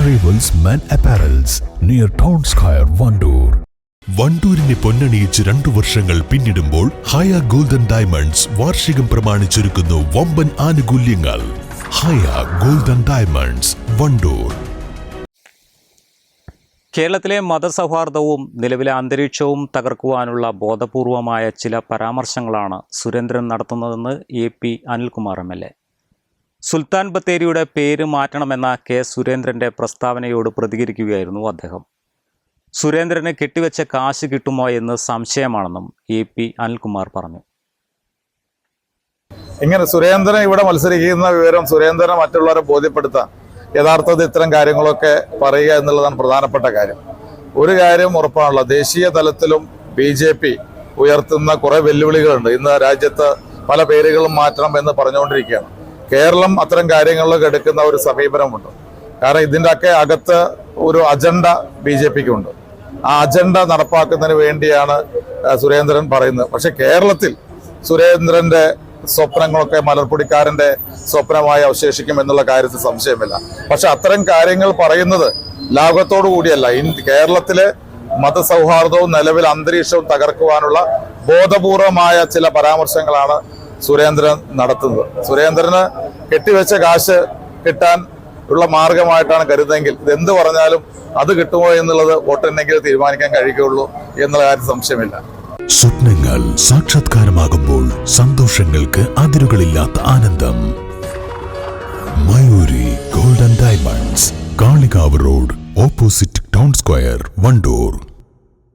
Jewels men apparels near town square Wandoor വണ്ടൂരിനെ പൊന്നണിയിച്ച് രണ്ടു വർഷങ്ങൾ പിന്നിടുമ്പോൾ ഹയ ഗോൾഡൻ ഡയമണ്ട്സ് വാർഷികം പ്രമാണിച്ചൊരുക്കുന്നു വമ്പൻ ആനുകൂല്യങ്ങൾ. Haya golden diamonds Wandoor. കേരളത്തിലെ മതസൗഹാർദ്ദവും നിലവിലെ അന്തരീക്ഷവും തകർക്കുവാനുള്ള ബോധപൂർവമായ ചില പരാമർശങ്ങളാണ് സുരേന്ദ്രൻ നടത്തുന്നതെന്ന് A P Anilkumar M L A. Sultan ബത്തേരിയുടെ പേര് മാറ്റണമെന്ന കെ. സുരേന്ദ്രന്റെ പ്രസ്താവനയോട് പ്രതികരിക്കുകയായിരുന്നു അദ്ദേഹം. സുരേന്ദ്രന് കെട്ടിവെച്ച കാശ് കിട്ടുമോ എന്ന് സംശയമാണെന്നും എ. പി. അനിൽകുമാർ പറഞ്ഞു. ഇങ്ങനെ സുരേന്ദ്രൻ ഇവിടെ മത്സരിക്കുന്ന വിവരം സുരേന്ദ്രനെ മറ്റുള്ളവരെ ബോധ്യപ്പെടുത്താൻ യഥാർത്ഥത്തിൽ ഇത്തരം കാര്യങ്ങളൊക്കെ പറയുക എന്നുള്ളതാണ് പ്രധാനപ്പെട്ട കാര്യം. ഒരു കാര്യം ഉറപ്പാണല്ലോ ദേശീയ തലത്തിലും ബി ജെ പി ഉയർത്തുന്ന കുറേ വെല്ലുവിളികളുണ്ട്. ഇന്ന് രാജ്യത്ത് പല പേരുകളും മാറ്റണം എന്ന് പറഞ്ഞുകൊണ്ടിരിക്കുകയാണ്. കേരളം അത്തരം കാര്യങ്ങളിലൊക്കെ എടുക്കുന്ന ഒരു സമീപനമുണ്ട്. കാരണം ഇതിന്റെ ഒക്കെ അകത്ത് ഒരു അജണ്ട ബി ജെ പിക്ക് ഉണ്ട് ആ അജണ്ട നടപ്പാക്കുന്നതിന് വേണ്ടിയാണ് സുരേന്ദ്രൻ പറയുന്നത്. പക്ഷെ കേരളത്തിൽ സുരേന്ദ്രന്റെ സ്വപ്നങ്ങളൊക്കെ മലർപ്പൊടിക്കാരന്റെ സ്വപ്നമായി അവശേഷിക്കും എന്നുള്ള കാര്യത്തിൽ സംശയമില്ല. പക്ഷെ അത്തരം കാര്യങ്ങൾ പറയുന്നത് ലാഭത്തോടു കൂടിയല്ല. കേരളത്തിലെ മതസൗഹാർദ്ദവും നിലവിൽ അന്തരീക്ഷവും തകർക്കുവാനുള്ള ബോധപൂർവമായ ചില പരാമർശങ്ങളാണ് സുരേന്ദ്രൻ നടത്തുന്നത്. സുരേന്ദ്രന് കെട്ടിവെച്ച കാശ് കിട്ടാൻ ഉള്ള മാർഗമായിട്ടാണ് കരുതെങ്കിൽ ഇതെന്ത് പറഞ്ഞാലും അത് കിട്ടുമോ എന്നുള്ളത് വോട്ടെണ്ണെങ്കിൽ തീരുമാനിക്കാൻ കഴിയുകയുള്ളൂ എന്നുള്ള കാര്യം സംശയമില്ല. സ്വപ്നങ്ങൾ സാക്ഷാത്കാരമാകുമ്പോൾ സന്തോഷങ്ങൾക്ക് അതിരുകളില്ലാത്ത ആനന്ദം. Mayuri golden diamonds Kalikavu road opposite town square Wandoor.